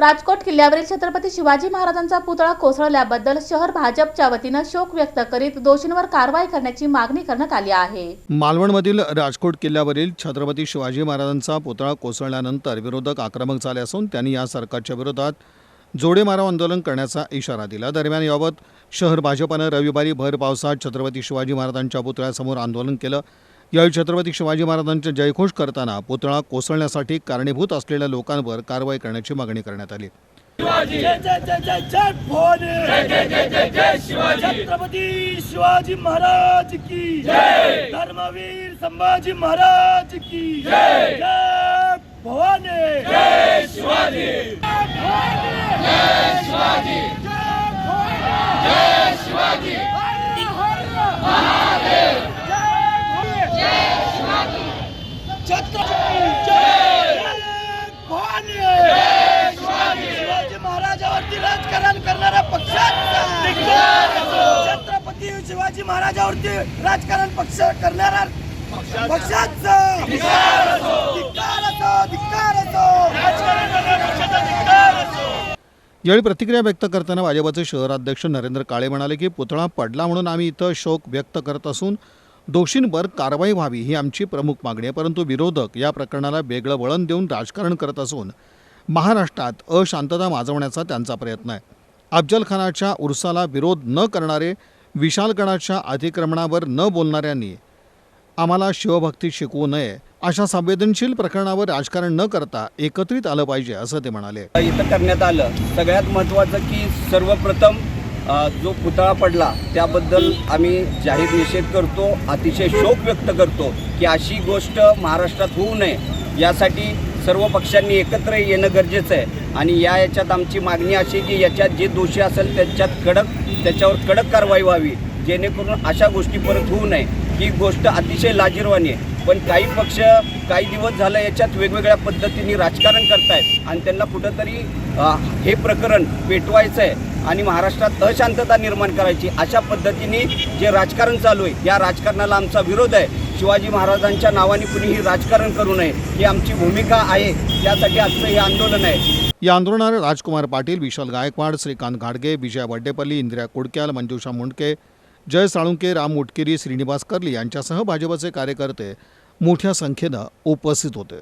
राजकोट किल्ल्यावरील छत्रपती शिवाजी महाराजांचा पुतळा कोसळल्याबद्दल शहर भाजपच्या वतीनं शोक व्यक्त करीत दोषींवर कारवाई करण्याची मागणी करण्यात आली आहे. मालवणमधील राजकोट किल्ल्यावरील छत्रपती शिवाजी महाराजांचा पुतळा कोसळल्यानंतर विरोधक आक्रमक झाले असून त्यांनी या सरकारच्या विरोधात जोडेमारा आंदोलन करण्याचा इशारा दिला. दरम्यान याबाबत शहर भाजपानं रविवारी भर पावसात छत्रपती शिवाजी महाराजांच्या पुतळ्यासमोर आंदोलन केलं. यावेळी छत्रपती शिवाजी महाराजांचे जयघोष करताना पुतळा कोसळण्यासाठी कारणीभूत असलेल्या लोकांवर कारवाई करण्याची मागणी करण्यात आली. जय जय जय जय जय भवानी जय जय जय जय जय शिवाजी! छत्रपती शिवाजी महाराज की जय! धर्मवीर संभाजी महाराज की जय! जय भवानी! जय शिवाजी जय शिवाजी जय शिवाजी छत्रपती जय भवानी जय शिवाजी महाराजावरती राजकारण करणाऱ्या छत्रपती शिवाजी महाराजावरती राजकारण पक्ष करणारा पक्षाचा धिक्कार असो, धिक्कार असो. यावेळी प्रतिक्रिया व्यक्त करताना भाजपाचे शहराध्यक्ष नरेंद्र काळे म्हणाले की पुतळा पडला म्हणून आम्ही इथं शोक व्यक्त करत असून दोषींवर कारवाई व्हावी ही आमची प्रमुख मागणी आहे. परंतु विरोधक या प्रकरणाला वेगळं वळण देऊन राजकारण करत असून महाराष्ट्रात अशांतता माजवण्याचा त्यांचा प्रयत्न आहे. अफजल खानाच्या उर्साला विरोध न करणारे विशालगणाच्या अतिक्रमणावर न बोलणाऱ्यांनी आम्हाला शिवभक्ती शिकवू नये अशा संवेदनशील प्रकरणावर राजकारण न करता एकत्रित आलं पाहिजे असं ते म्हणाले. इथं करण्यात आलं. सगळ्यात महत्त्वाचं की सर्वप्रथम जो पुतळा पडला त्याबद्दल आम्ही जाहीर निषेध करतो अतिशय शोक व्यक्त करतो की अशी गोष्ट महाराष्ट्रात होऊ नये. यासाठी सर्व पक्षांनी एकत्र येणं गरजेचं आहे. आणि या याच्यात आमची मागणी अशी आहे की याच्यात जे दोषी असेल त्याच्यात कडक त्याच्यावर कडक कारवाई व्हावी. जेणेकरून अशा गोष्टी परत होऊ नये. ही गोष्ट अतिशय लाजीरवाणी आहे. पण काही पक्ष काही दिवस झालं याच्यात वेगवेगळ्या पद्धतीने राजकारण करतायत. आणि त्यांना कुठंतरी हे प्रकरण पेटवायचं आहे आणि महाराष्ट्रात अशांतता निर्माण करायची अशा पद्धतीने जे राजकारण चालू आहे या राजकारणाला आमचा विरोध आहे. शिवाजी महाराजांच्या नावाने कुणीही राजकारण करू नये ही आमची भूमिका आहे त्यासाठी आजचं हे आंदोलन आहे. या आंदोलनात राजकुमार पाटील विशाल गायकवाड श्रीकांत घाडगे विजया वड्डेपल्ली इंदिरा कुडक्याल मंजुषा मुंडके जय साळुंके राम मुटकिरी श्रीनिवास कर्ली यांच्यासह भाजपचे कार्यकर्ते मोठ्या संख्येनं उपस्थित होते.